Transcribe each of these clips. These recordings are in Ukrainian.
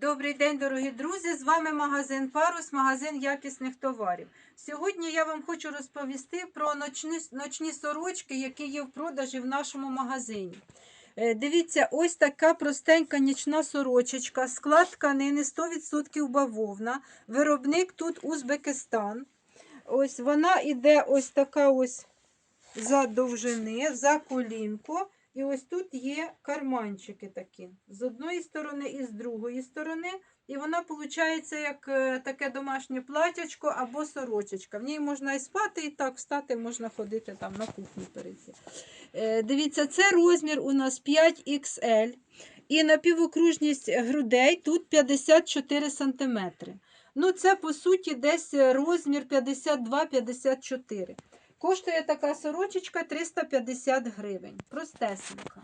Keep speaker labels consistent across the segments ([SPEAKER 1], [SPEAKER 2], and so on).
[SPEAKER 1] Добрий день, дорогі друзі! З вами магазин Парус, магазин якісних товарів. Сьогодні я вам хочу розповісти про ночні, ночні сорочки, які є в продажі в нашому магазині. Е, Дивіться, ось така простенька нічна сорочечка, склад тканини 100% бавовна. Виробник тут Узбекистан. Ось вона іде ось така ось за довжини, за колінку. І ось тут є карманчики такі. З одної сторони і з другої сторони. І вона виходить як е, таке домашнє платячко або сорочечка. В ній можна і спати, і так встати, можна ходити там на кухню перейти. Е, Дивіться, це розмір у нас 5XL. І напівокружність грудей тут 54 см. Ну, це, по суті, десь розмір 52-54. Коштує така сорочечка 350 гривень. Простесенька.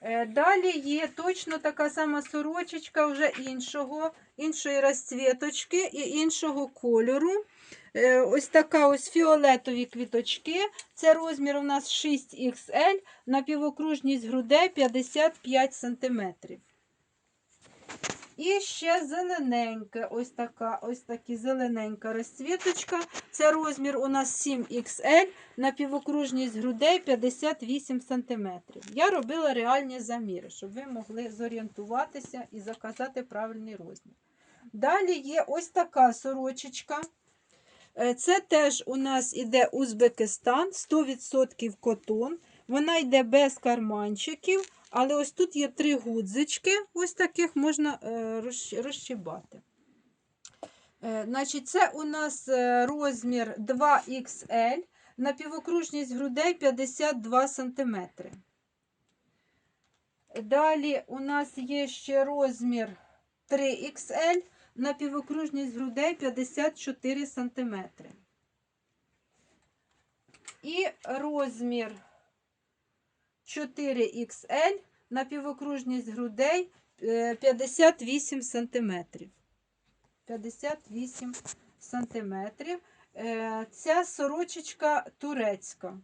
[SPEAKER 1] Е, Далі є точно така сама сорочечка вже іншого, іншої розцвіточки і іншого кольору. Е, Ось така ось фіолетові квіточки. Це розмір у нас 6XL, напівокружність грудей 55 см. І ще зелененьке, ось така, ось такі зелененька розцвіточка. Це розмір у нас 7XL, напівокружність грудей 58 см. Я робила реальні заміри, щоб ви могли зорієнтуватися і заказати правильний розмір. Далі є ось така сорочечка. Е, Це теж у нас іде Узбекистан, 100% котон. Вона йде без карманчиків. Але ось тут є три гудзички, ось таких можна е, розщ- Е, Значить, це у нас е, розмір 2XL, напівокружність грудей 52 см. Далі у нас є ще розмір 3XL, напівокружність грудей 54 см. І розмір 4XL, напівокружність грудей е, 58 см. 58 см. Е, Ця сорочечка турецька.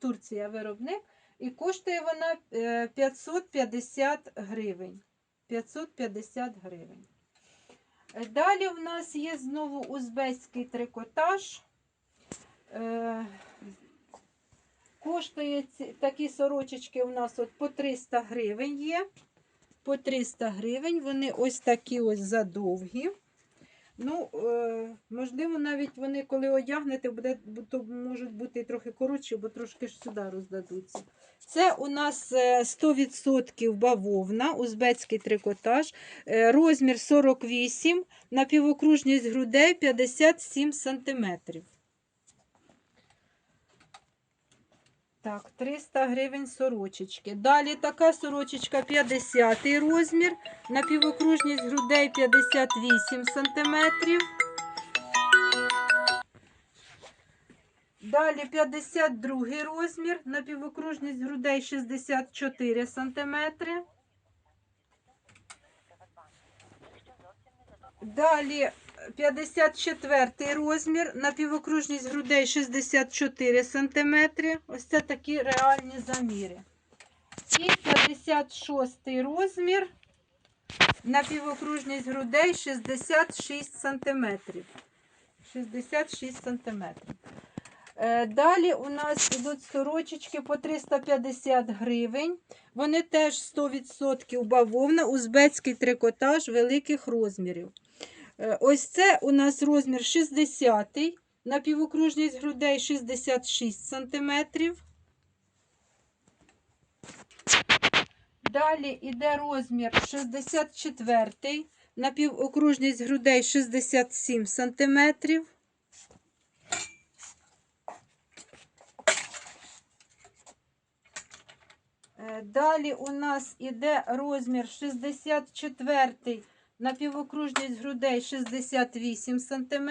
[SPEAKER 1] Турція виробник. І коштує вона е, 550 гривень. 550 гривень. Е, Далі в нас є знову узбецький трикотаж. Е, Коштує такі сорочечки у нас от по 300 гривень є. По 300 гривень. Вони ось такі ось задовгі. Ну, е, можливо, навіть вони, коли одягнете, буде, то можуть бути трохи коротші, бо трошки ж сюди роздадуться. Це у нас е, 100% бавовна, узбецький трикотаж, е, розмір 48, напівокружність грудей 57 сантиметрів. Так, 300 гривень сорочечки. Далі така сорочечка 50 розмір, напівокружність грудей 58 см. Далі 52 розмір, напівокружність грудей 64 см. Далі 54 розмір, напівокружність грудей 64 см. Ось це такі реальні заміри. І 56 розмір, напівокружність грудей 66 см. 66 см. Далі у нас йдуть сорочечки по 350 гривень. Вони теж 100% бавовна, узбецький трикотаж великих розмірів. Е, Ось це у нас розмір 60, напівокружність грудей 66 см. Далі йде розмір 64, напівокружність грудей 67 см. Е, Далі у нас іде розмір 64, напівокружність грудей 68 см.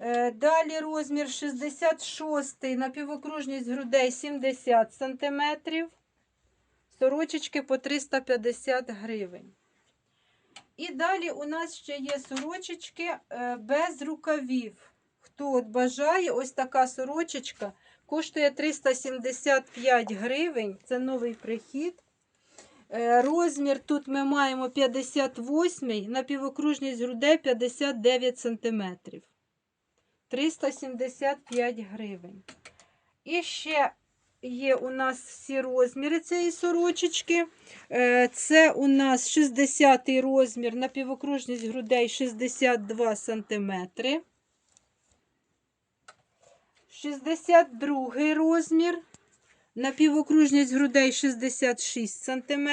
[SPEAKER 1] Е, Далі розмір 66, напівокружність грудей 70 см. Сорочечки по 350 гривень. І далі у нас ще є сорочечки е, без рукавів. Хто от бажає, ось така сорочечка коштує 375 гривень. Це новий прихід. Е, Розмір тут ми маємо 58, напівокружність грудей 59 см. 375 гривень. І ще є у нас всі розміри цієї сорочечки. Е, Це у нас 60 розмір, напівокружність грудей 62 см. 62 розмір, напівокружність грудей 66 см.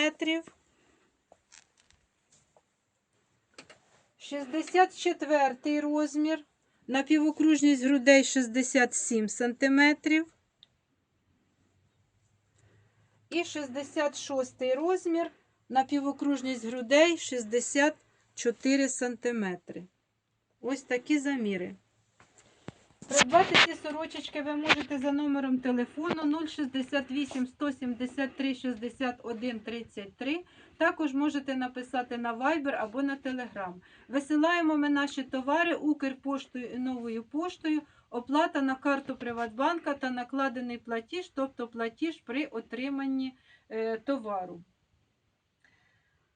[SPEAKER 1] 64 розмір, напівокружність грудей 67 см. І 66 розмір, напівокружність грудей 64 см. Ось такі заміри. Придбати ці сорочечки ви можете за номером телефону 068 173 61 33. Також можете написати на Viber або на Telegram. Висилаємо ми наші товари Укрпоштою і новою поштою. Оплата на карту Приватбанка та накладений платіж, тобто платіж при отриманні е, товару.